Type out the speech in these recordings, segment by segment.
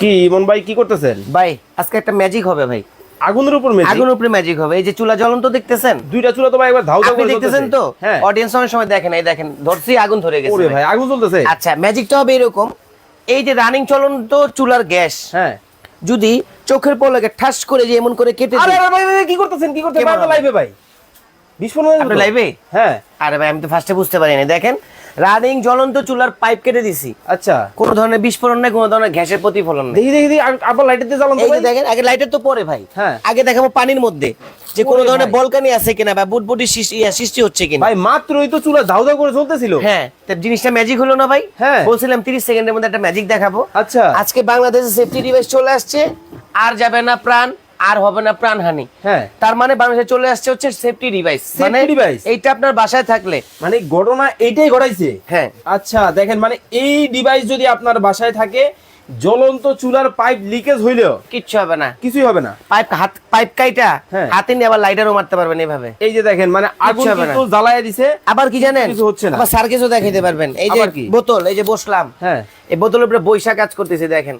কি ইমন ভাই কি করতেছেন? ভাই আজকে একটা ম্যাজিক হবে ভাই। আগুনের উপর মেজি আগুন উপরে ম্যাজিক হবে। এই যে চুলা জ্বলন্ত দেখতেছেন? দুইটা চুলা তো ভাই একবার ধাউ ধাউ করে দেখতেছেন তো? হ্যাঁ। অডিয়েন্স অনেক সময় দেখেন এই দেখেন ধরছি আগুন ধরে গেছে ওরে ভাই। আগুন জ্বলতেছে। আচ্ছা ম্যাজিকটা হবে এরকম এই যে রানিং চলন্ত চুলার গ্যাস হ্যাঁ। যদি চোখের পলকে ঠাস করে যে এমন করে কেটে আরে আরে ভাই কি করতেছেন কি করতেছেন? লাইভে ভাই। বিস্ফোরণ হয়ে লাইভে হ্যাঁ। আরে ভাই আমি তো ফার্স্টে বুঝতে পারি পারিনি। দেখেন রানিং জ্বলন্ত চুলার পাইপ কেটে দিছি। আচ্ছা। কোনো ধরনের বিস্ফোরণ নেই কোনো ধরনের গ্যাসের প্রতিফলন নেই। দেখি দেখি আবার লাইটের দিয়ে জ্বালান এই দেখেন আগে লাইটের তো পরে ভাই। হ্যাঁ। আগে দেখাবো পানির মধ্যে যে কোনো ধরনের বলকানি আছে কিনা বা বুটবুটি সৃষ্টি হচ্ছে কিনা। ভাই মাত্রই তো চুলা ধাউ ধাউ করে চলতেছিল হ্যাঁ জিনিসটা ম্যাজিক হলো না ভাই? হ্যাঁ। বলছিলাম 30 সেকেন্ডের মধ্যে একটা ম্যাজিক দেখাবো। আচ্ছা। আজকে বাংলাদেশে সেফটি ডিভাইস চলে আসছে আর যাবে না প্রাণ। আর হবে না প্রাণহানি। হ্যাঁ। তার মানে বাংলাদেশে চলে আসছে হচ্ছে সেফটি ডিভাইস মানে device? এইটা আপনার বাসায় থাকলে। মানে ঘটনা এইটাই ঘটাইছে? হ্যাঁ। আচ্ছা দেখেন মানে এই ডিভাইস যদি আপনার বাসায় থাকে জ্বলন্ত চুলার পাইপ লিকেজ হইলেও কিচ্ছু হবে না। কিছুই হবে না। পাইপ হাত পাইপ কাইটা হ্যাঁ। হাতে নিয়ে আবার লাইটারও মারতে পারবেন এইভাবে। এই যে দেখেন মানে আগুন কিন্তু জ্বালায় দিছে আবার কি জানেন? কিছু হচ্ছে না। আবার সার্কেসও দেখাইতে পারবেন। এই যে বোতল এই যে বসলাম। হ্যাঁ। এই বোতলের উপরে বৈশা কাজ করতেছে দেখেন।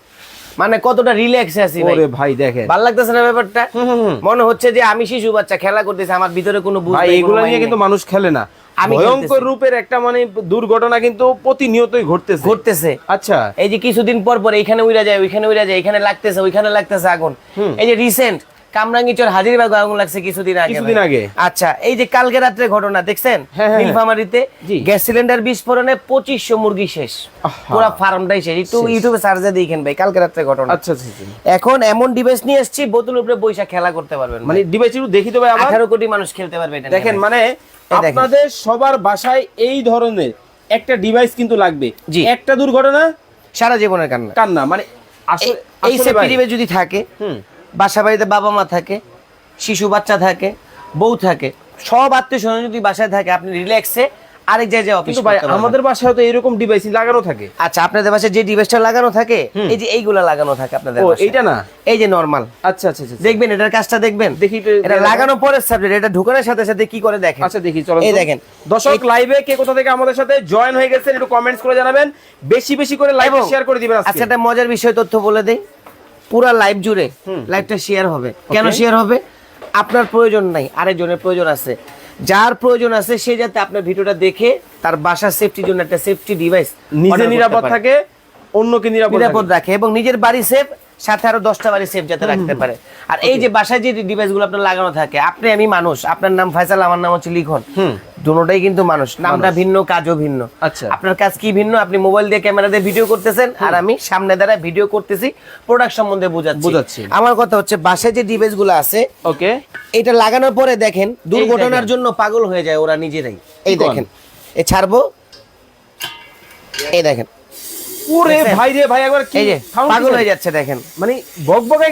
মানে কতটা রিল্যাক্স আছি ওরে ভাই দেখেন। ভালো লাগতেছে না ব্যাপারটা। মনে হচ্ছে যে আমি শিশু বাচ্চা খেলা করতেছি আমার ভিতরে কোনো বুঝ ভাই নেই, এগুলো নিয়ে কিন্তু মানুষ খেলে না। আমি ভয়ঙ্কর রূপের একটা মানে দুর্ঘটনা কিন্তু প্রতিনিয়তই ঘটতেছে। ঘটতেছে। আচ্ছা। এই যে কিছুদিন পর পর এখানে উইরা যায় ওইখানে উইরা যায় এখানে লাগতেছে ওইখানে লাগতেছে আগুন। এই যে রিসেন্ট কামরাঙ্গিচর হাজিরবাগ আগুন লাগছে কিছুদিন আগে কিছুদিন আগে। আচ্ছা এই যে কালকে রাত্রে ঘটনা দেখছেন? হ্যাঁ, হ্যাঁ, নীলফামারীতে। গ্যাস সিলিন্ডার বিস্ফোরণে পঁচিশশো মুরগি শেষ। পুরো ফার্মটাই শেষ। একটু ইউটিউবে সার্চে দেখেন ভাই কালকে রাত্রে ঘটনা। আচ্ছা আচ্ছা। এখন এমন ডিভাইস নিয়ে এসেছি উপরে খেলা করতে পারবেন মানে ডিভাইস একটু দেখি তো ভাই আঠারো কোটি মানুষ খেলতে পারবে দেখেন মানে। আপনাদের সবার বাসায় এই ধরনের একটা ডিভাইস কিন্তু লাগবে। একটা দুর্ঘটনা সারা জীবনের কান্না। কান্না মানে আসলে এই- সেফটি যদি থাকে বাসা বাড়িতে বাবা মা থাকে শিশু বাচ্চা থাকে বউ থাকে সব আত্মীয় স্বজন যদি বাসায় থাকে আপনি রিল্যাক্সে আরেক জায়গায় অফিস ভাই আমাদের বাসায় তো এরকম ডিভাইস লাগানো থাকে। আচ্ছা আপনাদের বাসায় যে ডিভাইসটা লাগানো থাকে এই যে এইগুলা লাগানো থাকে আপনাদের ও বাসায়। এইটা না? এই যে নরমাল আচ্ছা আচ্ছা আচ্ছা দেখবেন এটার কাজটা দেখবেন। দেখি এটা লাগানো পরে সাবজেক্ট এটা ঢুকানোর সাথে সাথে কি করে দেখেন? আচ্ছা দেখি চলো এই দেখেন। দর্শক লাইভে কে কোথা থেকে আমাদের সাথে জয়েন হয়ে গেছেন একটু কমেন্টস করে জানাবেন। বেশি বেশি করে লাইভ শেয়ার করে দিবেন আজকে। আচ্ছা একটা মজার বিষয় তথ্য বলে দেই। পুরা লাইভ জুড়ে লাইভটা শেয়ার হবে। কেন শেয়ার হবে? আপনার প্রয়োজন নাই আরেকজনের প্রয়োজন আছে। যার প্রয়োজন আছে সে যাতে আপনার ভিডিওটা দেখে তার বাসার সেফটির জন্য একটা সেফটি ডিভাইস নিজে নিরাপদ থাকে অন্যকে নিরাপদ রাখে। এবং নিজের বাড়ি সেফ সাথে আরও দশটা বাড়ি সেফ যাতে রাখতে পারে। আর এই যে বাসায় যে ডিভাইসগুলো আপনার লাগানো থাকে আপনি আমি মানুষ আপনার নাম ফাইসাল আমার নাম হচ্ছে লিখন। দুটোটাই কিন্তু মানুষ। নামটা ভিন্ন কাজও ভিন্ন। আচ্ছা। আপনার কাজ কি ভিন্ন? আপনি মোবাইল দিয়ে ক্যামেরা দিয়ে ভিডিও করতেছেন আর আমি সামনে দ্বারা ভিডিও করতেছি প্রোডাক্ট সম্বন্ধে বোঝাচ্ছি। বোঝাচ্ছি। আমার কথা হচ্ছে বাসায় যে ডিভাইসগুলো আছে ওকে। এটা লাগানোর পরে দেখেন দুর্ঘটনার জন্য পাগল হয়ে যায় ওরা নিজেরাই। এই দেখেন এ ছাড়বো। এই দেখেন। ওরে ভাই রে ভাই একবার কি পাগল হয়ে যাচ্ছে দেখেন। মানে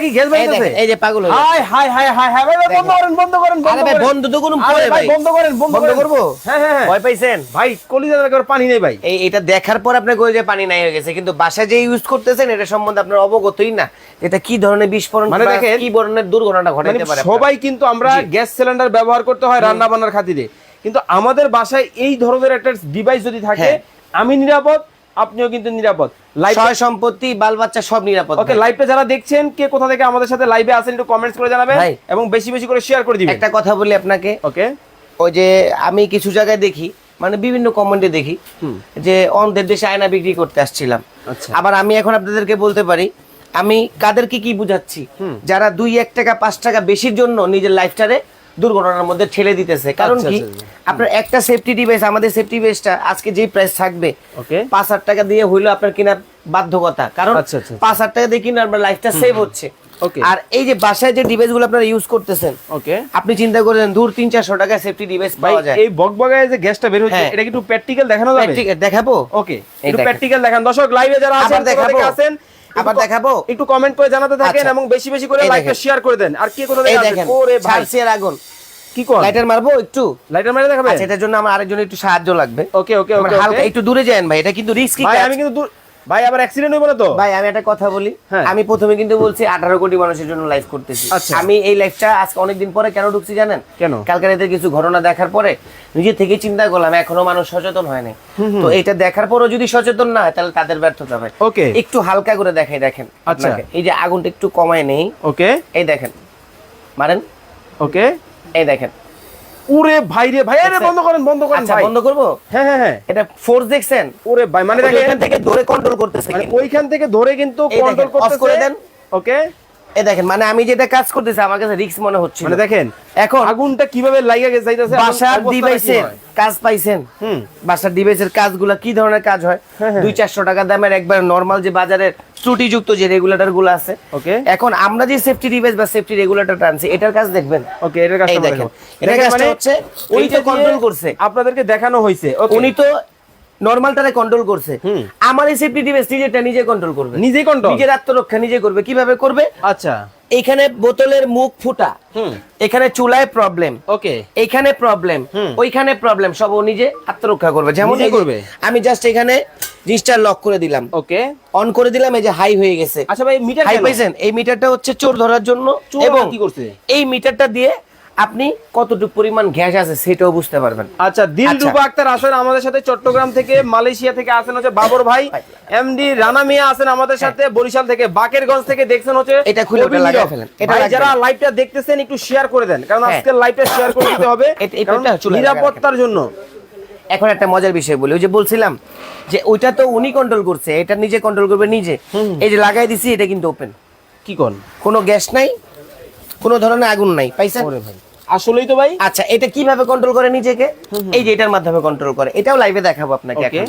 কি বাইতেছে এই যে পাগল হয়ে hi hi hi hi hi ভাই বন্ধ করেন বন্ধ করেন আরে ভাই বন্ধ তো করুন আরে পরে ভাই বন্ধ করেন বন্ধ করব? হ্যাঁ হ্যাঁ হ্যাঁ। ভয় পাইছেন? ভাই কলিজার একবার পানি নেই ভাই। এই এটা দেখার পর আপনার যে পানি নাই হয়ে গেছে কিন্তু বাসায় যে ইউজ করতেছেন এটা সম্বন্ধে আপনার অবগতই না। এটা কি ধরনের বিস্ফোরণ মানে দেখেন, কি ধরনের দুর্ঘটনা মানে ঘটাতে পারে সবাই কিন্তু আমরা গ্যাস সিলিন্ডার ব্যবহার করতে হয় রান্না বান্নার খাতিরে। কিন্তু আমাদের বাসায় এই ধরনের একটা ডিভাইস যদি থাকে হ্যাঁ। আমি নিরাপদ আপনিও কিন্তু নিরাপদ। সয় সম্পত্তি বাল বাচ্চা সব নিরাপদ ওকে। লাইভে যারা দেখছেন কে কোথা থেকে আমাদের সাথে লাইভে আছেন একটু কমেন্টস করে জানাবেন। এবং বেশি বেশি করে শেয়ার করে দিবেন। একটা কথা বলি আপনাকে। ওকে ওই যে আমি কিছু জায়গায় দেখি মানে বিভিন্ন কমেন্টে দেখি যে অন্ধের দেশে আয়না বিক্রি করতে আসছিলাম। আচ্ছা। আবার আমি এখন আপনাদেরকে বলতে পারি আমি কাদেরকে কি বুঝাচ্ছি? যারা দুই এক টাকা পাঁচ টাকা বেশির জন্য নিজের লাইফটারে দুর্ঘটনার মধ্যে ঠেলে দিতেছে। কারণ আচ্ছা, কি? আচ্ছা, আপনার একটা সেফটি ডিভাইস আমাদের সেফটি ডিভাইসটা আজকে যেই প্রাইস থাকবে পাঁচ হাজার টাকা দিয়ে হইল আপনার কেনার বাধ্যকতা। কারণ আচ্ছা, আচ্ছা, পাঁচ হাজার টাকা দিয়ে কিনে আপনার লাইফটা সেভ হচ্ছে. আর এই যে বাসায় যে ডিভাইসগুলো আপনারা ইউজ করতেছেন ওকে। আপনি চিন্তা করেন দূর তিন চারশো টাকায় সেফটি ডিভাইস পাওয়া যায়। এই বকবকায় যে গ্যাসটা বের হচ্ছে হ্যাঁ। এটা কি একটু প্র্যাকটিক্যাল দেখানো যাবে? দেখাবো। ওকে একটু। প্র্যাকটিক্যাল দেখান। দর্শক লাইভে যারা আছেন দেখাবো? আছেন আবার দেখাবো? একটু কমেন্ট করে জানাতে থাকেন আচ্ছা। এবং বেশি বেশি করে লাইকটা শেয়ার করে দেন। আর কে কোথা এই থেকে দেখেন ওরে ভাই। শেয়ার আগুন। কি কোন? লাইটার মারবো একটু? লাইটার মারে দেখাবে আচ্ছা এটার জন্য আমার আরেকজন একটু সাহায্য লাগবে। ওকে ওকে ওকে হালকা একটু দূরে যান ভাই এটা কিন্তু রিস্কি ভাই আমি কিন্তু দূর ভাই আবার অ্যাক্সিডেন্ট হইব না তো? ভাই আমি একটা কথা বলি। হ্যাঁ। আমি প্রথমে কিন্তু বলছি আঠারো কোটি মানুষের জন্য লাইভ করতেছি। আচ্ছা। আমি এই লাইভটা আজকে অনেকদিন পরে কেন ঢুকছি জানেন? কেন? কালকের এদের কিছু ঘটনা দেখার পরে নিজে থেকে চিন্তা করলাম এখনও মানুষ সচেতন হয় নাই। তো এটা দেখার পরও যদি সচেতন না হয় তাহলে তাদের ব্যর্থতা ভাই। ওকে। একটু হালকা করে দেখাই দেখেন আচ্ছা। এই যে আগুনটা একটু কমায় নেই। ওকে। এই দেখেন। মারেন। ওকে। এই দেখেন। ওরে ভাই রে ভাই আরে বন্ধ করেন বন্ধ করেন আচ্ছা ভাই। বন্ধ করব? হ্যাঁ হ্যাঁ হ্যাঁ। এটা ফোর্স দেখছেন? ওরে ভাই মানে দেখেন। এখান থেকে ধরে কন্ট্রোল করতেছে মানে ওইখান থেকে ধরে কিন্তু কন্ট্রোল করতেছে অফ করে দেন। ওকে এই দেখেন মানে আমি যেটা কাজ করতেছি আমার কাছে রিস্ক মনে হচ্ছে মানে দেখেন এখন আগুনটা কীভাবে লাগা গেছে যাইতাছে বাসার ডিভাইসের? কাজ পাইছেন হুম। বাসার ডিভাইসের কাজগুলো কি ধরনের কাজ হয় হ্যাঁ, হ্যাঁ। দুই চারশো টাকা দামের একবার নর্মাল যে বাজারের ত্রুটিযুক্ত যে রেগুলেটরগুলো আছে ওকে এখন আমরা যে সেফটি ডিভাইস বা সেফটি রেগুলেটর টানছি এটার কাজ দেখবেন ওকে এটার আমরা দেখেন। এটার দেখেন মানে হচ্ছে এইটা দিয়ে control করছে। আপনাদেরকে দেখানো হয়েছে উনি তো নর্মালটারে কন্ট্রোল করছে। আমার এই সেফটি ডিভাইস নিজেরটা নিজে কন্ট্রোল করবে। নিজেই কন্ট্রোল নিজের আত্মরক্ষা নিজে করবে। কীভাবে করবে? আচ্ছা। এখানে বোতলের মুখ ফুটা। এখানে চুলায় প্রবলেম ওকে। এইখানে প্রবলেম ওইখানে প্রবলেম সব ও নিজে আত্মরক্ষা করবে। যেমন নিজে করবে? আমি জাস্ট এখানে জিনিসটা লক করে দিলাম। ওকে। অন করে দিলাম এই যে হাই হয়ে গেছে। আচ্ছা ভাই মিটার হাই পাইছেন? এই মিটারটা হচ্ছে চোর ধরার জন্য এবং কি করছে? এই মিটারটা দিয়ে আপনি কতটুকু পরিমাণ গ্যাস আছে সেটাও বুঝতে পারবেন। আচ্ছা দিল আচ্ছা। আক্তার আছেন আমাদের সাথে চট্টগ্রাম থেকে মালয়েশিয়া থেকে আসেন হচ্ছে বাবর ভাই এমডি রানা মিয়া আছেন আমাদের সাথে বরিশাল থেকে বাকেরগঞ্জ থেকে দেখছেন হচ্ছে হ্যাঁ। এটা খুলে লাগায় ফেলেন। এটা যারা লাইভটা দেখতেছেন একটু শেয়ার করে দেন কারণ হ্যাঁ। আজকের লাইভটা শেয়ার করে দিতে হবে নিরাপত্তার জন্য। এখন একটা মজার বিষয় বলি ওই যে বলছিলাম যে ওইটা তো উনি কন্ট্রোল করছে এটা নিজে কন্ট্রোল করবে নিজে। এই যে লাগাই দিছি এটা কিন্তু ওপেন কি কোন? কোনো গ্যাস নাই কোনো ধরনের আগুন নাই পাইছেন? ভাই। আসলেই তো ভাই। আচ্ছা এটা কীভাবে কন্ট্রোল করে নিজেকে? এই যে এটার মাধ্যমে কন্ট্রোল করে। এটাও লাইভে দেখাবো আপনাকে. এখন।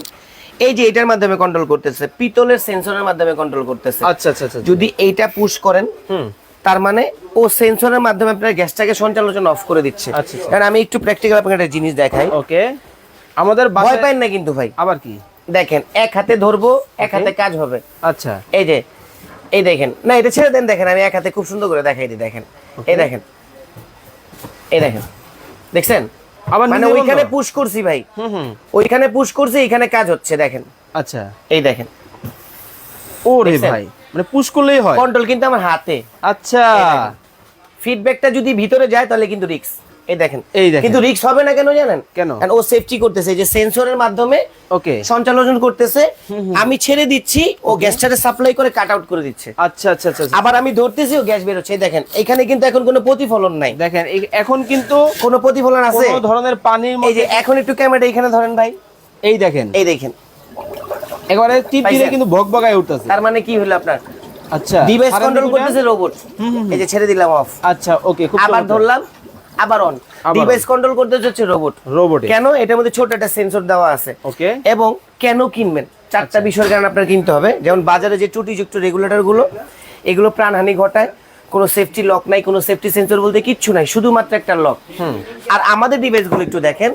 এই যে এটার মাধ্যমে কন্ট্রোল করতেছে পিতলের সেন্সরের মাধ্যমে কন্ট্রোল করতেছে। আচ্ছা আচ্ছা আচ্ছা যদি এইটা পুশ করেন হুম। তার মানে ও সেন্সরের মাধ্যমে আপনার গ্যাসটাকে সঞ্চালন অফ করে দিচ্ছে। আচ্ছা, আচ্ছা। কারণ আমি একটু প্র্যাকটিক্যাল আপনাকে একটা জিনিস দেখাই। ওকে আমাদের ভয় পাইন না কিন্তু ভাই। আবার কি? দেখেন এক হাতে ধরবো এক হাতে কাজ হবে। আচ্ছা। এই যে এই দেখেন। না এটা ছেড়ে দেন দেখেন আমি এক হাতে খুব সুন্দর করে দেখাই দিই দেখেন। এই দেখেন এই দেখেন দেখছেন? আবার মানে ওইখানে পুশ করছি ভাই। হুম হুম। ওইখানে পুশ করছি এখানে কাজ হচ্ছে দেখেন। আচ্ছা। এই দেখেন। ওরে? ভাই মানে পুশ করলেই হয়। কন্ট্রোল কিন্তু আমার হাতে। আচ্ছা। ফিডব্যাকটা যদি ভিতরে যায় তাহলে কিন্তু রিক্স এই দেখেন। এই দেখেন। কিন্তু রিক্স হবে না কেন জানেন? কেন? ও সেফটি করতেছে যে সেন্সরের মাধ্যমে ওকে সঞ্চালন করতেছে। আমি ছেড়ে দিচ্ছি ও গ্যাসটারে সাপ্লাই করে কাট আউট করে দিচ্ছে। আচ্ছা আচ্ছা আচ্ছা আচ্ছা। আবার আমি ধরতেছি ও গ্যাস বেরোচ্ছে দেখেন এখানে কিন্তু এখন কোনো প্রতিফলন নাই। দেখেন এখন কিন্তু কোনো প্রতিফলন আছে? কোনো ধরনের পানির এই যে এখন একটু ক্যামেরা এখানে ধরেন ভাই। এই দেখেন। এই দেখেন। একেবারে টিপ দিলে কিন্তু ভগভগায় উঠতেছে। তার মানে কি হলো আপনার? আচ্ছা ডিভাইস কন্ট্রোল করতেছে রোবট এই যে ছেড়ে দিলাম অফ আচ্ছা ওকে খুব আবার ধরলাম। আবার অন ডিভাইস কন্ট্রোল করতেছে হচ্ছে রোবট রোবটে কেন? এটার মধ্যে ছোট একটা সেন্সর দেওয়া আছে। ওকে এবং কেন কিনবেন? চারটা বিষয়ের কারণে আপনার কিনতে হবে। যেমন বাজারে যে ত্রুটিযুক্ত রেগুলেটরগুলো এগুলো প্রাণহানি ঘটায় কোনো সেফটি লক নাই কোনো সেফটি সেন্সর বলতে কিচ্ছু নাই শুধুমাত্র একটা লক আর আমাদের ডিভাইসগুলো একটু দেখেন।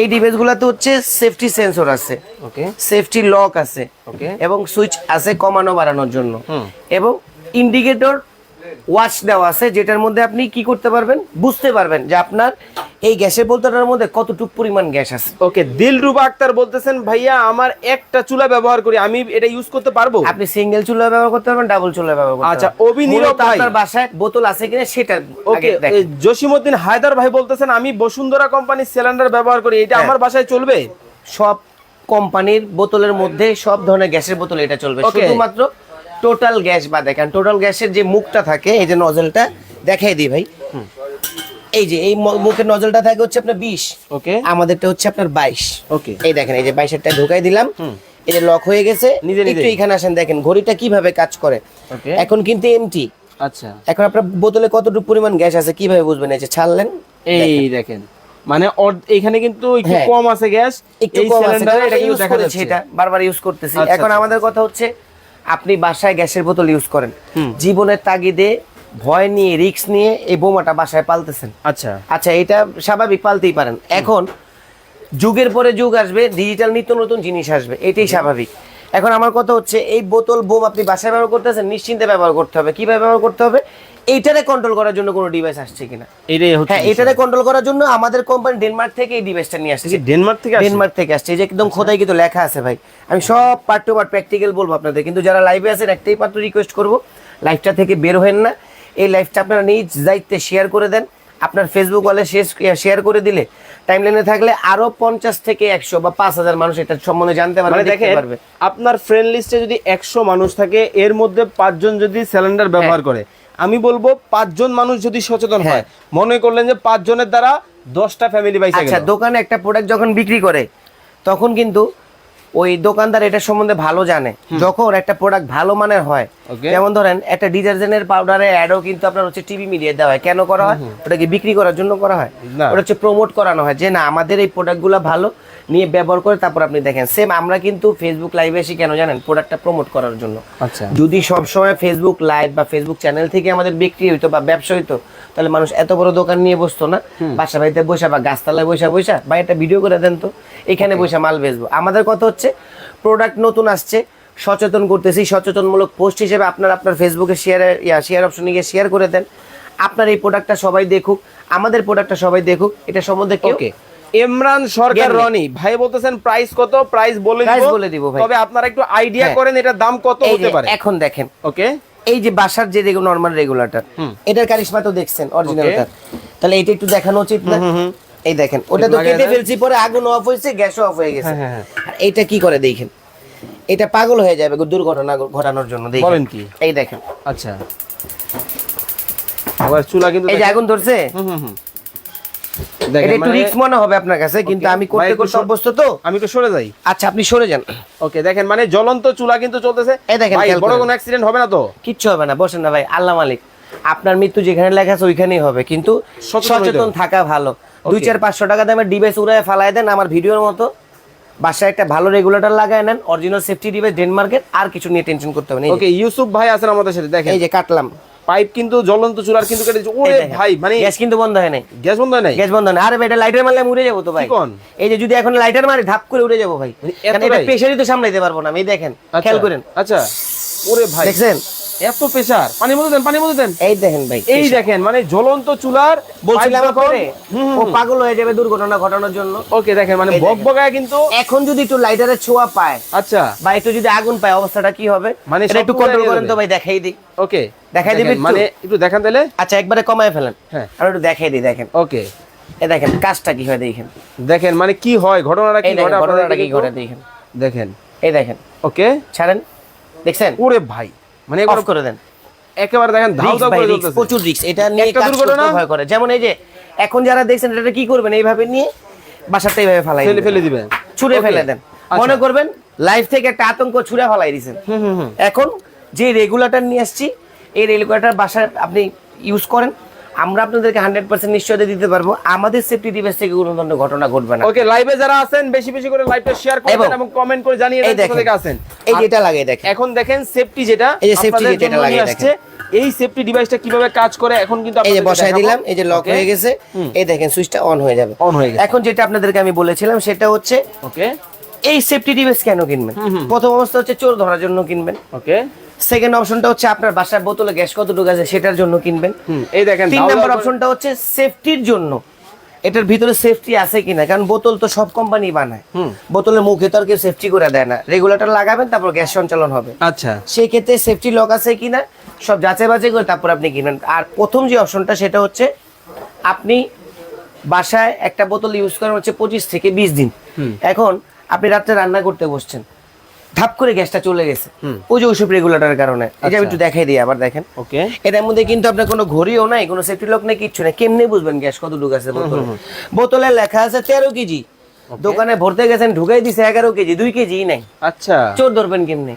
এই ডিভাইসগুলোতে হচ্ছে সেফটি সেন্সর আছে। ওকে সেফটি লক আছে। ওকে এবং সুইচ আছে কমানো বাড়ানোর জন্য। এবং ইন্ডিকেটর ওয়াচ দেওয়া আছে যেটার মধ্যে আপনি কি করতে পারবেন বুঝতে পারবেন যে আপনার এই গ্যাসের বোতলটার মধ্যে কতটুকু পরিমাণ গ্যাস আছে ওকে দিলরুবা আক্তার বলতেছেন ভাইয়া আমার একটা চুলা ব্যবহার করি আমি এটা ইউজ করতে পারব আপনি সিঙ্গেল চুলা ব্যবহার করতে পারবেন ডাবল চুলা ব্যবহার করতে আচ্ছা, পারবেন। অভি ভাই। আপনার বাসায় বোতল আছে কিনা সেটা ওকে। জসিমউদ্দিন হায়দার ভাই বলতেছেন আমি বসুন্ধরা কোম্পানির সিলিন্ডার ব্যবহার করি এটা হ্যাঁ। আমার বাসায় চলবে সব কোম্পানির বোতলের মধ্যে সব ধরনের গ্যাসের বোতল এটা চলবে শুধুমাত্র টোটাল গ্যাস বা দেখেন টোটাল গ্যাসের যে মুখটা থাকে এই যে নজলটা দেখাই দিই ভাই। এই যে এই মুখের নজলটা থাকে হচ্ছে আপনার বিশ। ওকে। আমাদেরটা হচ্ছে আপনার বাইশ। ওকে। এই দেখেন এই যে বাইশেরটা ঢুকাই দিলাম। যে লক হয়ে গেছে। একটু এখানে আসেন দেখেন ঘড়িটা কীভাবে কাজ করে। এখন কিন্তু এমটি আচ্ছা। এখন আপনার বোতলে কতটুকু পরিমাণ গ্যাস আছে কীভাবে বুঝবেন? এই যে ছাড়লেন এই দেখেন। মানে এখানে কিন্তু একটু হ্যাঁ। কম আছে গ্যাস একটু কম আছে। এটা ইউজ করেছি এটা বারবার ইউজ করতেছি। আচ্ছা, এখন আচ্ছা। আমাদের কথা হচ্ছে আপনি বাসায় গ্যাসের বোতল ইউজ করেন। জীবনের তাগিদে ভয় নিয়ে রিক্স নিয়ে এই বোমাটা বাসায় পালতেছেন। আচ্ছা। আচ্ছা এটা স্বাভাবিক পালতেই পারেন। এখন যুগের পরে যুগ আসবে ডিজিটাল নিত্য নতুন জিনিস আসবে এটাই স্বাভাবিক। এখন আমার কথা হচ্ছে এই বোতল বোম আপনি বাসায় ব্যবহার করতেছেন নিশ্চিন্তে ব্যবহার করতে হবে। কীভাবে ব্যবহার করতে হবে? এইটারে কন্ট্রোল করার জন্য কোনো ডিভাইস আসছে কিনা? এটাই হচ্ছে হ্যাঁ এটারে কন্ট্রোল করার জন্য আমাদের কোম্পানি ডেনমার্ক থেকে এই ডিভাইসটা নিয়ে আসছে। ডেনমার্ক থেকে ডেনমার্ক থেকে আসছে। এই যে একদম খোদাই কিন্তু লেখা আছে ভাই। আমি সব পার্ট টু পার্ট প্র্যাকটিক্যাল বলব আপনাদের। কিন্তু যারা লাইভে আছেন একটাই মাত্র রিকোয়েস্ট করব লাইভটা থেকে বের হবেন না। এই লাইভটা আপনারা নিজ দায়িত্বে শেয়ার করে দেন। আপনার ফেসবুক ওয়ালে শেয়ার করে দিলে টাইমলাইনে থাকলে আরও পঞ্চাশ থেকে একশো বা পাঁচ হাজার মানুষ এটা সম্বন্ধে জানতে পারবে মানে দেখতে পারবে। আপনার ফ্রেন্ড লিস্টে যদি একশো মানুষ থাকে এর মধ্যে পাঁচজন যদি সিলিন্ডার ব্যবহার করে আমি বলব পাঁচজন মানুষ যদি সচেতন হয়। মনে করলেন যে পাঁচজনের দ্বারা দশটা ফ্যামিলি বাইসে আচ্ছা দোকানে একটা প্রোডাক্ট যখন বিক্রি করে তখন কিন্তু ওই দোকানদার এটা সম্বন্ধে ভালো জানে। যখন একটা প্রোডাক্ট ভালো মানের হয় যেমন ধরেন একটা ডিটারজেন্টের পাউডারে অ্যাডও কিন্তু আপনার হচ্ছে টিভি মিডিয়া দেওয়া হয়। কেন করা হয়? ওটাকে বিক্রি করার জন্য করা হয়। না। ওটা হচ্ছে প্রমোট করানো হয় যে না আমাদের এই প্রোডাক্টগুলো ভালো নিয়ে ব্যবহার করে তারপর আপনি দেখেন। সেম আমরা কিন্তু ফেসবুক লাইভে এসে কেন জানেন? প্রোডাক্টটা প্রমোট করার জন্য। আচ্ছা। যদি সবসময় ফেসবুক লাইভ বা ফেসবুক চ্যানেল থেকে আমাদের বিক্রি হইতো বা ব্যবসা হইতো তাহলে মানুষ এত বড় দোকান নিয়ে বসতো না। বাসা বাড়িতে বসে বা গাছতলায় বসে বসে বা একটা ভিডিও করে দেন তো। এখানে বসে মাল বেচবো। আমাদের কথা হচ্ছে প্রোডাক্ট নতুন আসছে সচেতন করতেছি। সচেতনমূলক পোস্ট হিসেবে আপনার আপনার ফেসবুকে শেয়ার ইয়া শেয়ার অপশনে গিয়ে শেয়ার করে দেন। আপনার এই প্রোডাক্টটা সবাই দেখুক আমাদের প্রোডাক্টটা সবাই দেখুক। এটা সম্বন্ধে কেউ ইমরান সরকার রনি ভাই বলতেছেন প্রাইস কত? প্রাইস বলে দিব। বলে দিব ভাই। তবে আপনারা একটু আইডিয়া হ্যাঁ। করেন এটার দাম কত হতে পারে। এখন দেখেন। ওকে এই যে বাসার যে নর্মাল রেগুলেটর এটার কারিশমা তো দেখছেন অরিজিনালটা তাহলে এটা একটু দেখানো উচিত না? এই দেখেন ওটা তো কেটে ফেলছি পরে আগুন অফ হয়েছে গ্যাসও অফ হয়ে গেছে। হ্যাঁ, হ্যাঁ, আর এইটা কি করে দেখেন? এটা পাগল হয়ে যাবে দুর্ঘটনা ঘটানোর জন্য দেখেন। কি? এই দেখেন। আচ্ছা। আবার চুলা কিন্তু এই যে আগুন ধরছে? হুম, হুম। এটা একটু মানে- রিস্ক মনে হবে আপনার কাছে কিন্তু আমি করতে করতে অভ্যস্ত তো। আমি একটু সরে যাই। আচ্ছা আপনি সরে যান। ওকে দেখেন মানে জ্বলন্ত চুলা কিন্তু চলতেছে। এই দেখেন, বড় কোনো অ্যাক্সিডেন্ট হবে না তো? কিচ্ছু হবে না বসেন না ভাই আল্লাহ মালিক। আপনার মৃত্যু যেখানে লেখা আছে ওইখানেই হবে কিন্তু সচেতন। থাকা ভালো। দুই চার পাঁচশো টাকা দামের ডিভাইস উড়ায় ফালাই দেন আমার ভিডিওর মতো। বাসায় একটা ভালো রেগুলেটর লাগায় নেন অরিজিনাল সেফটি ডিভাইস ডেনমার্কের আর কিছু নিয়ে টেনশন করতে হবে না। ওকে ইউসুফ ভাই আছেন আমাদের সাথে দেখেন। এই যে কাটলাম। পাইপ কিন্তু জ্বলন্ত চুলার কিন্তু কেটে। ওরে ভাই মানে গ্যাস কিন্তু বন্ধ হয় নাই। গ্যাস বন্ধ হয় নাই? গ্যাস বন্ধ না আরে এটা লাইটার মারলে আমি উড়ে যাব তো ভাই? এই যে যদি এখন লাইটার মারি ধাপ করে উড়ে যাব ভাই। মানে এটা? প্রেশারই তো সামলাইতে পারব না আমি দেখেন আচ্ছা, খেয়াল করেন। আচ্ছা। ওরে ভাই। দেখছেন? এত প্রেসার পানি মতো দেন পানি মতো দেন। এই দেখেন ভাই এই দেখেন মানে জ্বলন্ত চুলার বলছিলাম পরে ও পাগল হয়ে যাবে দুর্ঘটনা ঘটানোর জন্য। ওকে দেখেন মানে। বকবকায় কিন্তু এখন যদি একটু লাইটারের ছোঁয়া পায় আচ্ছা। বা একটু যদি আগুন পায় অবস্থাটা কি হবে? মানে একটু কন্ট্রোল করেন তো ভাই দেখাই দিই। ওকে দেখাই দিবি মানে একটু দেখান তাহলে। আচ্ছা একবারে কমায় ফেলেন। হ্যাঁ। আর একটু দেখাই দিই দেখেন। ওকে এ দেখেন কাজটা কি হয় দেখেন। দেখেন মানে কি হয় ঘটনাটা কি ঘটনাটা কি ঘটে দেখেন। দেখেন। এই দেখেন। ওকে ছাড়েন দেখছেন? ওরে ভাই। মানে অফ করে দেন। একেবারে দেখেন ধাউ ধাউ করে চলতেছে। প্রচুর রিস্ক এটা নিয়ে কাজ? করতে ভয় করে। যেমন এই যে এখন যারা দেখছেন এটা কি করবেন এইভাবে নিয়ে বাসাটা এইভাবে ফেলাই ফেলে দিবেন। ফেলে দিবেন। ছুঁড়ে ফেলে দেন। আচ্ছা। মনে করবেন লাইফ থেকে একটা আতঙ্ক ছুঁড়ে ফেলাই দিয়েছেন। হুম হুম হুম। এখন যে রেগুলেটর নিয়ে আসছি এই রেগুলেটর বাসায় আপনি ইউজ করেন। আমরা আপনাদেরকে হান্ড্রেড পার্সেন্ট নিশ্চয়তা দিতে পারব। আমাদের সেফটি ডিভাইস থেকে কোনো ধরনের ঘটনা ঘটবে না। ওকে লাইভে যারা আছেন বেশি বেশি করে লাইভটা শেয়ার করবেন এবং- কমেন্ট করে জানিয়ে দেন কোথা থেকে আছেন। এই যেটা লাগিয়ে দেখেন। এখন দেখেন সেফটি যেটা এই যে আপনাদের যেটা লাগিয়ে নিয়ে এই সেফটি ডিভাইসটা কীভাবে কাজ করে এখন কিন্তু এই যে বসায় দিলাম এই যে লক হয়ে গেছে। এই দেখেন সুইচটা অন হয়ে যাবে। অন হয়ে গেছে। এখন যেটা আপনাদেরকে আমি বলেছিলাম সেটা হচ্ছে ওকে এই সেফটি ডিভাইস কেন কিনবেন? প্রথম অবস্থা হচ্ছে চোর ধরার জন্য কিনবেন। ওকে সেকেন্ড অপশনটা হচ্ছে আপনার বাসার বোতলে গ্যাস কতটুকু আছে সেটার জন্য কিনবেন। এই দেখেন তিন নম্বর অপশনটা হচ্ছে সেফটির জন্য। এটার ভিতরে সেফটি আছে কিনা? কারণ বোতল তো সব কোম্পানি বানায়। বোতলের মুখে তো আর কেউ সেফটি করে দেয় না। রেগুলেটর লাগাবেন তারপর গ্যাস সঞ্চালন হবে। আচ্ছা। সেই ক্ষেত্রে সেফটি লক আছে কিনা? সব যাচাই বাছাই করে তারপর আপনি কিনবেন। আর প্রথম যে অপশনটা সেটা হচ্ছে আপনি বাসায় একটা বোতল ইউজ করেন হচ্ছে পঁচিশ থেকে বিশ দিন। এখন আপনি রাত্রে রান্না করতে বসছেন। ধাপ করে গ্যাসটা চলে গেছে। ওই যে ওইসব রেগুলেটরের কারণে। এটা আমি একটু দেখাই দিই আবার দেখেন। ওকে। এটার মধ্যে কিন্তু আপনার কোনো ঘড়িও নাই কোনো সেফটি লক নেই কিচ্ছু নেই। কেমনে বুঝবেন গ্যাস কত ঢুকাছে বোতলে? বোতলে লেখা আছে তেরো কেজি। দোকানে ভরতে গেছেন ঢুকাই দিছে এগারো কেজি দুই কেজি নাই। আচ্ছা। চোর ধরবেন কেমনে?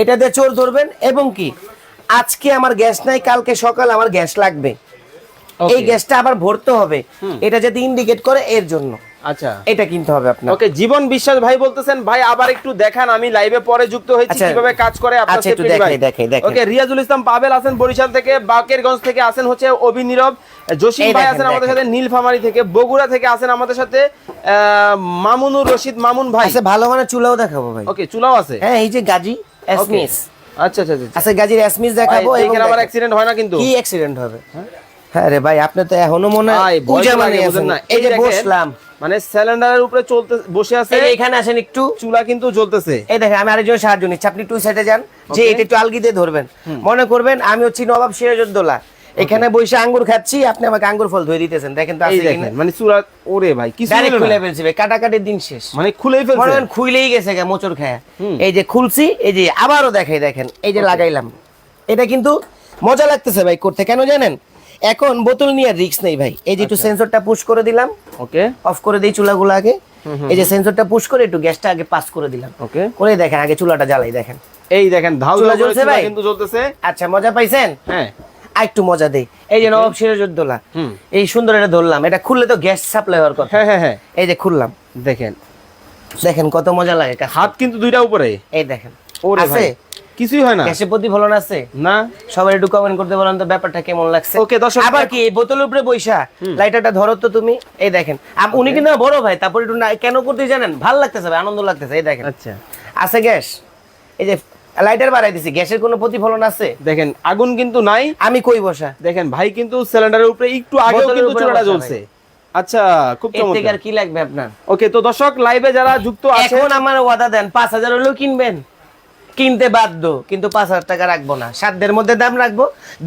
এটাতে চোর ধরবেন এবং কি আজকে আমার গ্যাস নাই কালকে সকাল আমার গ্যাস লাগবে। এই গ্যাসটা আবার ভরতে হবে। এটা যাতে ইন্ডিকেট করে এর জন্য। আচ্ছা। এটা কিনতে হবে আপনার ওকে জীবন বিশ্বাস ভাই বলতেছেন ভাই আবার একটু দেখান আমি লাইভে পরে যুক্ত হয়েছি আচ্ছা। কীভাবে কাজ করে আপনার আচ্ছা, একটু দেখাই, দেখাই, দেখাই। ওকে রিয়াজুল ইসলাম পাবেল আছেন বরিশাল থেকে বাকেরগঞ্জ থেকে আছেন হচ্ছে অভিনীরব। জসিম ভাই আছেন আমাদের সাথে নীলফামারি থেকে বগুড়া থেকে আছেন আমাদের সাথে মামুনুর রশিদ। মামুন ভাই। আচ্ছা ভালো মানে চুলাও দেখাবো ভাই। ওকে চুলাও আছে? হ্যাঁ এই যে গাজী এসমিস আচ্ছা আচ্ছা আচ্ছা। আচ্ছা গাজীর এসমিস দেখাবো এখানে আবার অ্যাক্সিডেন্ট হয় না কিন্তু। কি অ্যাক্সিডেন্ট হবে? হ্যাঁ রে ভাই আপনি তো এখনও মনে হয় লাগে, মানে বুঝেন না। এই যে বসলাম। মানে সিলিন্ডারের উপরে চলতে বসে আছে। এখানে আসেন একটু। চুলা কিন্তু জ্বলতেছে। এই দেখেন আমি আরেকজন সাহায্য নিচ্ছি। আপনি টু সাইডে যান। যে এটা একটু আলগি দিয়ে ধরবেন। মনে করবেন আমি হচ্ছি নবাব সিরাজউদ্দৌলা। এখানে বসে আঙ্গুর খাচ্ছি আপনি আমাকে আঙ্গুর ফল ধুয়ে দিতেছেন। দেখেন তো আছে কিনা। মানে চুলা ওরে ভাই কিছু ডাইরেক্ট খুলে ফেলছি ভাই কাটাকাটির দিন শেষ। মানে খুলেই মনে ফেলছে খুইলেই গেছে গা মোচর খায়া। এই যে খুলছি এই যে আবারও দেখাই দেখেন এই যে লাগাইলাম। এটা কিন্তু মজা লাগতেছে ভাই করতে কেন জানেন? এখন বোতল নিয়ে রিস্ক নেই ভাই। এই যে একটু আচ্ছা। সেন্সরটা পুশ করে দিলাম। ওকে। অফ করে দিই চুলাগুলো আগে। এই যে সেন্সরটা পুশ করে একটু গ্যাসটা আগে পাস করে দিলাম। ওকে। করে দেখেন আগে চুলাটা জ্বালাই দেখেন। এই দেখেন ধাউ চুলা জ্বলছে ভাই? কিন্তু জ্বলতেছে। আচ্ছা মজা পাইছেন? হ্যাঁ। আর একটু মজা দেই। এই যে নবাব সিরাজউদ্দৌলা এই সুন্দর এটা ধরলাম। এটা খুললে তো গ্যাস সাপ্লাই হওয়ার কথা। হ্যাঁ হ্যাঁ হ্যাঁ। এই যে খুললাম। দেখেন। দেখেন কত মজা লাগে হাত কিন্তু দুইটা উপরে। এই দেখেন। ওরে ভাই। কিছুই হয় না। গ্যাসের প্রতিফলন আছে? না। সবাই একটু কমেন্ট করতে বলেন তো ব্যাপারটা কেমন লাগছে? Okay, দর্শক, আবার কি এই বোতলের উপরে বৈশা? লাইটারটা ধরো তো তুমি। এই দেখেন উনি কিন্তু বড় ভাই তারপর একটু না- কেন করতে জানেন? ভালো লাগতেছে ভাই আনন্দ লাগতেছে এই দেখেন। আচ্ছা। আছে গ্যাস? এই যে লাইটার বাড়াই দিছি গ্যাসের কোনো প্রতিফলন আছে? দেখেন আগুন কিন্তু নাই। আমি কই বসা? দেখেন ভাই কিন্তু সিলিন্ডারের উপরে একটু আগেও কিন্তু চুলাটা জ্বলছে। আচ্ছা খুব চমৎকার। আর কি লাগবে আপনার? ওকে তো দর্শক লাইভে যারা যুক্ত আছে এখন আমার ওয়াদা দেন পাঁচ হাজার হলেও কিনবেন। কিনতে বাধ্য কিন্তু পাঁচ হাজার টাকা রাখব না। সাধ্যের মধ্যে দাম রাখব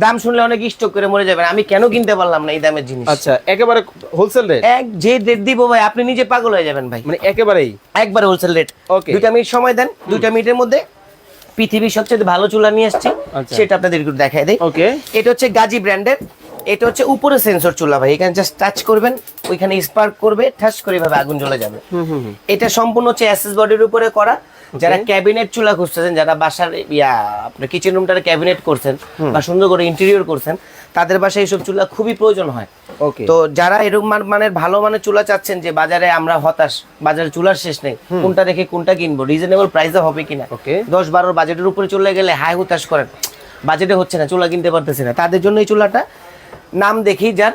দাম শুনলে অনেক স্টক করে মরে যাবেন। আমি কেন কিনতে পারলাম না এই দামের জিনিস? আচ্ছা একেবারে হোলসেল রেট এক যে রেট দিব ভাই আপনি নিজে পাগল হয়ে যাবেন ভাই। মানে একেবারেই? একবার হোলসেল রেট ওকে দুইটা মিনিট সময় দেন দুইটা মিনিটের মধ্যে পৃথিবীর সবচেয়ে ভালো চুলা নিয়ে আসছি আচ্ছা। সেটা আপনাদের একটু দেখাই দেই। ওকে এটা হচ্ছে গাজী ব্র্যান্ডের এটা হচ্ছে উপরে সেন্সর চুলা ভাই এখানে জাস্ট টাচ করবেন ওইখানে স্পার্ক করবে ঠাস করে এভাবে আগুন জ্বলে যাবে। এটা সম্পূর্ণ হচ্ছে অ্যাসেস বডির উপরে করা। যারা ক্যাবিনেট চুলা খুঁজতেছেন যারা বাসার ইয়া আপনার কিচেন রুমটার ক্যাবিনেট করছেন বা সুন্দর করে ইন্টেরিয়র করছেন তাদের বাসায় এইসব চুলা খুবই প্রয়োজন হয়। ওকে তো যারা এরকম মান- মানের ভালো মানের চুলা চাচ্ছেন যে বাজারে আমরা হতাশ বাজারে চুলার শেষ নেই কোনটা রেখে কোনটা কিনবো রিজনেবল প্রাইসে হবে কিনা? Okay. দশ বারোর বাজেটের উপরে চলে গেলে হাই হতাশ করেন। বাজেটে হচ্ছে না চুলা কিনতে পারতেছে না। তাদের জন্য এই চুলাটা নাম দেখি যার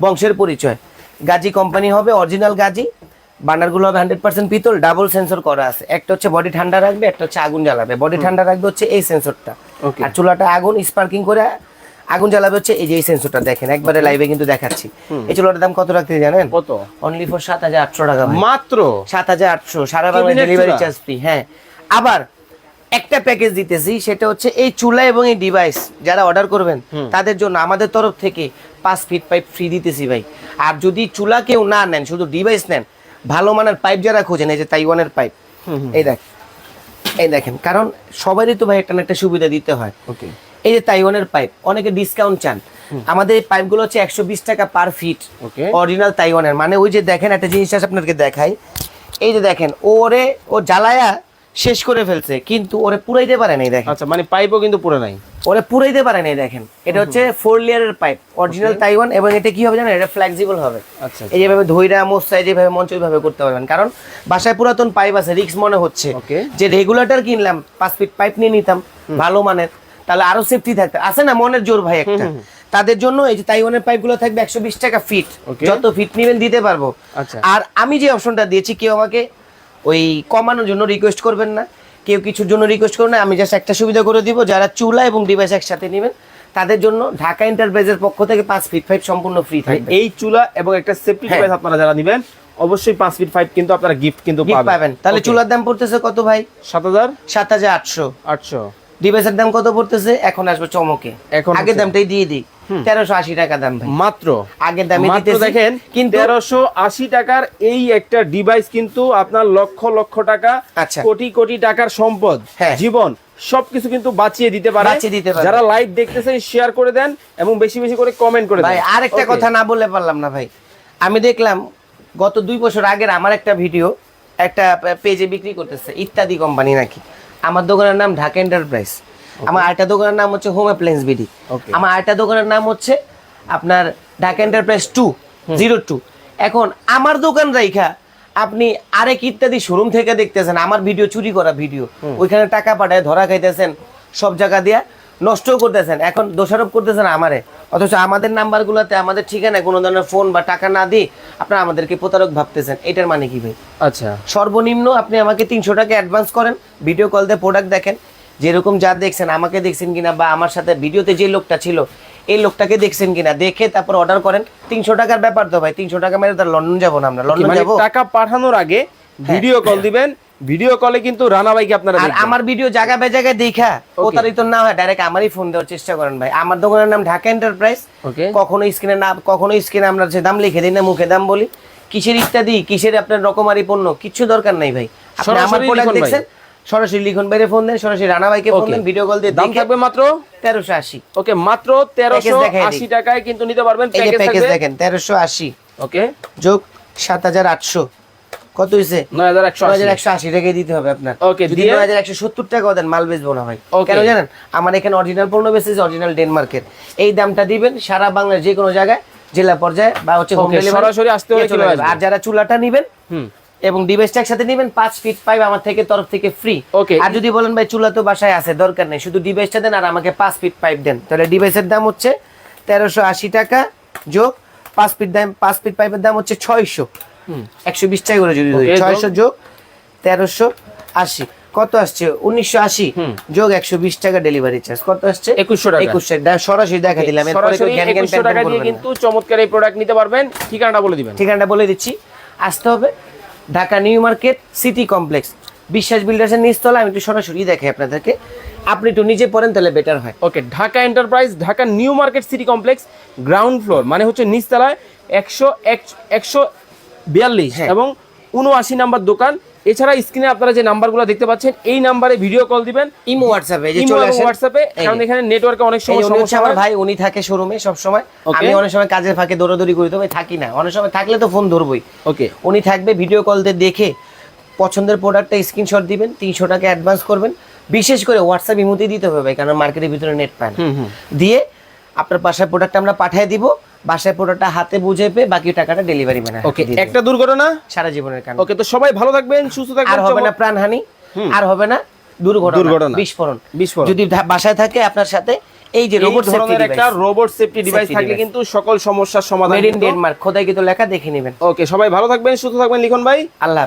বংশের পরিচয়। গাজী কোম্পানি হবে অরিজিনাল গাজী। বার্নারগুলো হবে হান্ড্রেড পার্সেন্ট পিতল ডাবল সেন্সর করা আছে। একটা হচ্ছে বডি ঠান্ডা রাখবে একটা হচ্ছে আগুন জ্বালাবে। বডি ঠান্ডা রাখবে হচ্ছে এই সেন্সরটা. আর চুলাটা আগুন স্পার্কিং করে আগুন জ্বালাবে হচ্ছে এই যে এই সেন্সরটা দেখেন। একবারে লাইভে কিন্তু দেখাচ্ছি। এই চুলাটার দাম কত রাখতে জানেন? কত? অনলি ফর সাত হাজার আটশো টাকা মাত্র? সাত হাজার আটশো সারা বাংলা ডেলিভারি চার্জ ফ্রি হ্যাঁ। আবার একটা প্যাকেজ দিতেছি সেটা হচ্ছে এই চুলা এবং এই ডিভাইস যারা অর্ডার করবেন তাদের জন্য আমাদের তরফ থেকে পাঁচ ফিট পাইপ ফ্রি দিতেছি ভাই। আর যদি চুলা কেউ না নেন শুধু ডিভাইস নেন ভালো মানের পাইপ যারা খোঁজেন এই যে তাইওয়ানের পাইপ এই দেখ এই দেখেন কারণ সবারই তো ভাই একটা না একটা সুবিধা দিতে হয়। ওকে। এই যে তাইওয়ানের পাইপ অনেকে ডিসকাউন্ট চান। আমাদের এই পাইপগুলো হচ্ছে একশো বিশ টাকা পার ফিট Okay. অরিজিনাল তাইওয়ানের মানে ওই যে দেখেন একটা জিনিস আছে আপনাকে দেখাই। এই যে দেখেন ওরে ও জ্বালায়া শেষ করে ফেলছে কিন্তু ওরে পুরাইতে পারে নাই দেখেন। আচ্ছা মানে পাইপও কিন্তু পুরো নাই। ওরে পুরাইতে পারে নাই দেখেন। এটা হচ্ছে ফোর লেয়ারের পাইপ অরিজিনাল তাইওয়ান এবং এটা কি হবে জানেন? এটা ফ্লেক্সিবল হবে। আচ্ছা এই যেভাবে ধৈরা মোসাই যেভাবে মঞ্চ ওইভাবে করতে পারবেন। কারণ বাসায় পুরাতন পাইপ আছে রিক্স মনে হচ্ছে। যে রেগুলেটর কিনলাম পাঁচ ফিট পাইপ নিয়ে নিতাম ভালো মানের। তাহলে আরও সেফটি থাকতো। আছে না মনের জোর ভাই একটা? তাদের জন্য এই যে তাইওয়ানের পাইপগুলো থাকবে একশো বিশ টাকা ফিট. যত ফিট নিবেন দিতে পারব। আচ্ছা। আর আমি যে অপশনটা দিয়েছি কেউ আমাকে ওই কমানোর জন্য রিকোয়েস্ট করবেন না। কেউ কিছুর জন্য রিকোয়েস্ট করবেন না। আমি জাস্ট একটা সুবিধা করে দিব। যারা চুলা এবং ডিভাইস একসাথে নেবেন তাদের জন্য ঢাকা এন্টারপ্রাইজের পক্ষ থেকে পাঁচ ফিট ফাইভ সম্পূর্ণ ফ্রি থাকবে। এই চুলা এবং একটা সেফটি হ্যাঁ। ডিভাইস আপনারা যারা নেবেন অবশ্যই পাঁচ ফিট ফাইভ কিন্তু আপনারা গিফট কিন্তু পাবেন। তাহলে চুলার দাম পড়তেছে কত ভাই? সাত হাজার? সাত হাজার আটশো। আটশো। ডিভাইসের দাম কত পড়তেছে? এখন আসবে চমকে। এখন আগের দামটাই দিয়ে দিই। তেরোশো আশি টাকা দাম ভাই। মাত্র? আগের দামে দেখেন কিন্তু তেরোশো আশি টাকার এই একটা ডিভাইস কিন্তু আপনার লক্ষ লক্ষ টাকা আচ্ছা। কোটি কোটি টাকার সম্পদ। হ্যাঁ। জীবন সবকিছু কিন্তু বাঁচিয়ে দিতে পারে। বাঁচিয়ে দিতে পারে। যারা লাইভ দেখতেছেন শেয়ার করে দেন এবং বেশি বেশি করে কমেন্ট করে দেন। ভাই আরেকটা কথা না বললে পারলাম না ভাই। আমি দেখলাম গত দুই বছর আগের আমার একটা ভিডিও একটা পেজে বিক্রি করতেছে ইত্যাদি কোম্পানি নাকি। আমার দোকানের নাম ঢাকা এন্টারপ্রাইজ আমার আরেকটা দোকানের নাম হচ্ছে হোম অ্যাপ্লায়েন্স বিডি আমার আরেকটা দোকানের নাম হচ্ছে আপনার Dhaka enterprise two zero two এখন আমার দোকান রাইখা আপনি আরেক ইত্যাদি শোরুম থেকে দেখতেছেন আমার ভিডিও চুরি করা ভিডিও। ওইখানে টাকা পাঠায় ধরা খাইতেছেন সব জায়গা দিয়া নষ্টও করতেছেন এখন দোষারোপ করতেছেন আমারে। অথচ আমাদের নাম্বারগুলোতে আমাদের ঠিকানায় কোনো ধরনের ফোন বা টাকা না দিয়ে আপনারা আমাদেরকে প্রতারক ভাবতেছেন এটার মানে কি ভাই? আচ্ছা। সর্বনিম্ন আপনি আমাকে তিনশো টাকা অ্যাডভান্স করেন ভিডিও কল দিয়ে প্রোডাক্ট দেখেন যেরকম যা দেখছেন আমাকে দেখছেন কিনা বা আমার সাথে ভিডিওতে যে লোকটা ছিল এই লোকটাকে দেখছেন কিনা দেখে তারপর অর্ডার করেন। তিনশো টাকার ব্যাপার তো ভাই তিনশো টাকা মেরে তার লন্ডন যাব না আমরা লন্ডন মানে যাব। টাকা পাঠানোর আগে ভিডিও কল দিবেন ভিডিও কলে কিন্তু রানা ভাইকে আপনারা আর। আমার ভিডিও জায়গা বে জায়গায় দেখা প্রতারিত না হয় ডাইরেক্ট আমারই ফোন দেওয়ার চেষ্টা করেন ভাই। আমার দোকানের নাম ঢাকা এন্টারপ্রাইজ ওকে কখনো স্ক্রিনে না কখনো স্ক্রিনে আমরা যে দাম লিখে দিই না মুখে দাম বলি। কিসের ইত্যাদি কিসের আপনার রকমারি পণ্য কিছু দরকার নাই ভাই। আপনি আমার সরাসরি প্রোডাক্ট লিখুন দেখছেন সরাসরি লিখুন বাইরে ফোন দেন সরাসরি রানা ভাইকে ফোন দেন ভিডিও কল দিয়ে দাম থাকবে মাত্র? তেরোশো আশি। ওকে মাত্র তেরোশো দেখাই দিই। আশি টাকায় কিন্তু নিতে পারবেন প্যাকেজ প্যাকেজ দেখেন তেরোশো আশি। ওকে যোগ সাত হাজার আটশো। কত একশো আশি। টাকায় দিতে হবে আপনার। একশো সত্তর টাকাও দেন মাল বেচবো না ভাই। কেন জানেন? আমার এখানে অরিজিনাল পণ্য বেসিস অরিজিনাল ডেনমার্কের এই দামটা দিবেন সারা বাংলার যে কোনো জায়গায় জেলা পর্যায়ে বা হচ্ছে হোম ডেলিভারি সরাসরি আসতে আসবে। আর যারা চুলাটা নিবেন হুম। এবং ডিভাইসটা একসাথে নেবেন পাঁচ ফিট পাইপ আমার থেকে তরফ থেকে ফ্রি ওকে আর যদি বলেন ভাই চুলা তো বাসায় আছে দরকার নেই শুধু ডিভাইসটা দেন আর আমাকে পাঁচ ফিট পাইপ দেন। তাহলে ডিভাইসের দাম হচ্ছে তেরোশো আশি টাকা যোগ পাঁচ ফিট দাম পাঁচ ফিট পাইপের দাম হচ্ছে ছয়শো। একশো বিশ টাকা করে যদি ছয়শো যোগ তেরোশো আশি। কত আসছে? উনিশশো আশি যোগ একশো বিশ টাকা ডেলিভারি চার্জ কত আসছে? 2100 টাকা। একুশশো। সরাসরি দেখা দিলাম। একুশশো টাকা দিয়ে কিন্তু চমৎকার এই প্রোডাক্ট নিতে পারবেন। ঠিকানাটা বলে দিবেন। ঠিকানাটা বলে দিচ্ছি। আসতে হবে Dhaka new market city complex. Biswas বিল্ডার্সের নিচতলা আমি একটু সরাসরি দেখাই আপনাদেরকে। আপনি একটু নিজে পড়েন তাহলে বেটার হয়। Okay Dhaka enterprise Dhaka new market city complex ground floor মানে হচ্ছে নিচতলায় একশো একশো বিয়াল্লিশ হ্যাঁ। এবং উনআশি নাম্বার দোকান। এছাড়া স্ক্রিনে আপনারা যে নাম্বারগুলো দেখতে পাচ্ছেন এই নাম্বারে ভিডিও কল দিবেন। ইমো হোয়াটসঅ্যাপে যে ইমো চলে আসেন। হোয়াটসঅ্যাপে কারণ এখানে নেটওয়ার্কে অনেক এই সময় যে উনি হচ্ছে আমার ভাই উনি থাকে শোরুমে সব সময়. আমি অনেক সময় কাজের ফাঁকে দৌড়াদৌড়ি করি তো ভাই থাকি না। অনেক সময় থাকলে তো ফোন ধরবই। ওকে উনি থাকবে ভিডিও কল দিয়ে দেখে পছন্দের প্রোডাক্টটা স্ক্রিনশট দিবেন তিনশো টাকা অ্যাডভান্স করবেন। বিশেষ করে হোয়াটসঅ্যাপ ইমোতেই দিতে হবে ভাই, কারণ মার্কেটের ভিতরে নেট পায় না। দিয়ে আপনার বাসায় প্রোডাক্টটা আমরা পাঠিয়ে দিব। বাসায় পুরোটা হাতে বুঝে পেয়ে বাকি টাকাটা ডেলিভারি ম্যান ওকে একটা দুর্ঘটনা? সারা জীবনের কারণে ওকে তো সবাই ভালো থাকবেন সুস্থ থাকবেন আর হবে না প্রাণহানি আর হবে না দুর্ঘটনা দুর্ঘটনা। বিস্ফোরণ। বিস্ফোরণ। যদি বাসায় থাকে আপনার সাথে এই যে রোবট ধরনের একটা রোবট সেফটি ডিভাইস থাকলে কিন্তু সকল সমস্যার সমাধান মেড ইন ডেনমার্ক খোদাই কিন্তু লেখা দেখে নেবেন। ওকে সবাই ভালো থাকবেন সুস্থ থাকবেন লিখন ভাই। আল্লাহ।